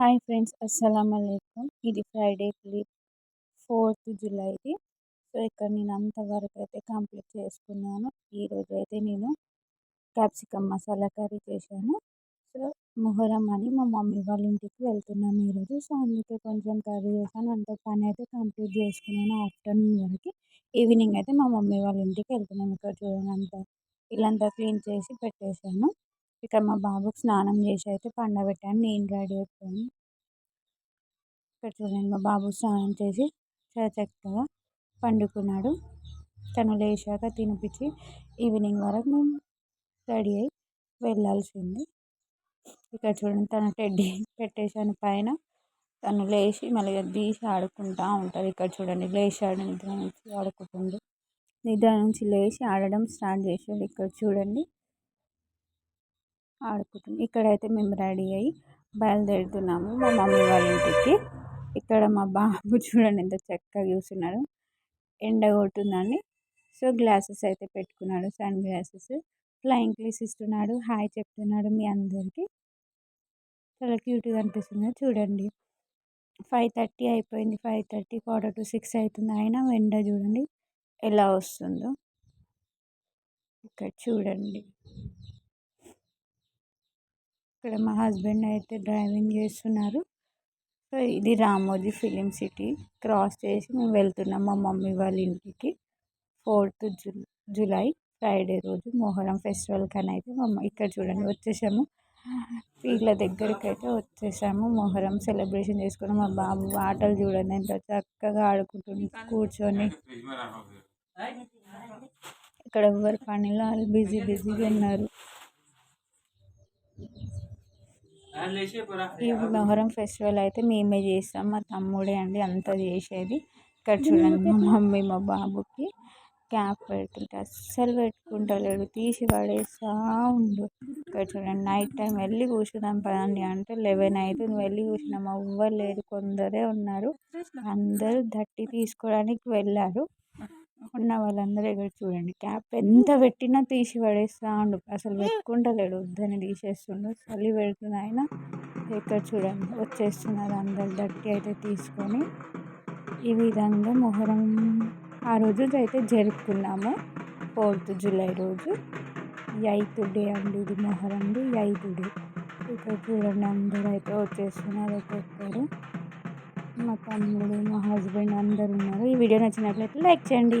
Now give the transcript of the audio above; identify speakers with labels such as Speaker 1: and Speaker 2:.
Speaker 1: Hi friends అస్సలం అయికం ఇది ఫ్రైడే ఫోర్త్ జూలైది సో ఇక్కడ నేను అంతవరకు అయితే కంప్లీట్ చేసుకున్నాను. ఈరోజు అయితే నేను క్యాప్సికమ్ మసాలా కర్రీ చేశాను. సో మొహరం అని మా మమ్మీ వాళ్ళ ఇంటికి వెళ్తున్నాము ఈరోజు సో అందుకే కొంచెం కర్రీ చేశాను. అంత పని అయితే కంప్లీట్ చేసుకున్నాను ఆఫ్టర్నూన్ వరకు. ఈవినింగ్ అయితే మా మమ్మీ వాళ్ళ ఇంటికి వెళ్తున్నాము ఇక్కడ చూడండి అంతా. ఇల్లంతా క్లీన్ చేసి పెట్టేశాను. ఇక్కడ మా బాబుకి స్నానం చేసి అయితే పండబెట్టాను నేను రెడీ అయిపోయాను. ఇక్కడ చూడండి మా బాబు స్నానం చేసి చాలా చక్కగా పండుకున్నాడు. తను లేచాక తినిపించి ఈవినింగ్ వరకు మేము రెడీ అయ్యి వెళ్ళాల్సింది. ఇక్కడ చూడండి తన టెడ్డీ పెట్టేశాను పైన. తను లేచి మళ్ళీ తీసి ఆడుకుంటూ ఉంటుంది. ఇక్కడ చూడండి లేచాడు నిద్ర నుంచి ఆడుకుంటుండు నిద్ర నుంచి లేచి ఆడడం స్టార్ట్ చేశాడు. ఇక్కడ చూడండి ఆడుకుంటుంది ఇక్కడైతే మేము రెడీ అయ్యి బయలుదేరుతున్నాము. మా మమ్మీ వాళ్ళ ఇంటికి. ఇక్కడ మా బాబు చూడండి ఎంత చక్కగా చూస్తున్నాడు ఎండ కొడుతుందని సో గ్లాసెస్ అయితే పెట్టుకున్నాడు. Sun glasses. ఫ్లయింగ్ క్లీస్ ఇస్తున్నాడు. హాయ్ చెప్తున్నాడు మీ అందరికీ. చాలా క్యూట్గా అనిపిస్తుంది. చూడండి. ఫైవ్ థర్టీ అయిపోయింది. Five thirty quarter to six అవుతుంది. అయినా ఎండ చూడండి ఎలా వస్తుందో. ఇక్కడ చూడండి. ఇక్కడ మా హస్బెండ్ అయితే డ్రైవింగ్ చేస్తున్నారు. సో ఇది రామోజీ ఫిలిం సిటీ. క్రాస్ చేసి మేము వెళ్తున్నాం మా మమ్మీ వాళ్ళ ఇంటికి. ఫోర్త్ జూ జూలై ఫ్రైడే రోజు మొహరం ఫెస్టివల్ కానీ అయితే మా ఇక్కడ చూడండి వచ్చేసాము. వీళ్ళ దగ్గరికి అయితే వచ్చేసాము. మొహరం సెలబ్రేషన్ చేసుకున్నాం మా బాబు ఆటలు చూడండి ఎంత చక్కగా ఆడుకుంటుంది కూర్చొని. ఇక్కడ ఎవరి పనిలో వాళ్ళు బిజీ బిజీగా ఉన్నారు. ఈ మొహరం ఫెస్టివల్ అయితే మేమే చేస్తాం. మా తమ్ముడే అండి అంతా చేసేది. ఇక్కడ చూడండి మా మమ్మీ మా బాబుకి క్యాప్ పెడుతుంటే అస్సలు పెట్టుకుంటలేడు. తీసి పడేస్తా ఉండు. ఇక్కడ చూడండి నైట్ టైం వెళ్ళి కూర్చుందాం పదండి. అంటే లెవెన్ అవుతుంది వెళ్ళి కూర్చున్నాం. ఎవ్వరు లేరు కొందరే ఉన్నారు. అందరూ దట్టి తీసుకోవడానికి వెళ్ళారు. ఉన్న వాళ్ళందరూ ఇక్కడ చూడండి. క్యాప్ ఎంత పెట్టినా తీసి పడేస్తా ఉండు. అసలు పెట్టుకుంటలేడు. వద్దని తీసేస్తుండు. చలి పెడుతుంది ఆయన ఇక్కడ చూడండి. వచ్చేస్తున్నారు అందరు దట్టి అయితే తీసుకొని. ఈ విధంగా మొహరం ఆ రోజు అయితే జరుపుకున్నాము. ఫోర్త్ జూలై రోజు. ఎయిత్ డే అండి ఇది మొహరంది ఎయిత్ డే. ఇక్కడ చూడండి అందరూ అయితే వచ్చేస్తున్నారు ఒక్కొక్కరు. మా తమ్ముడు మా హస్బెండ్ అందరు ఉన్నారు. ఈ వీడియో నచ్చినట్లయితే లైక్ చేయండి.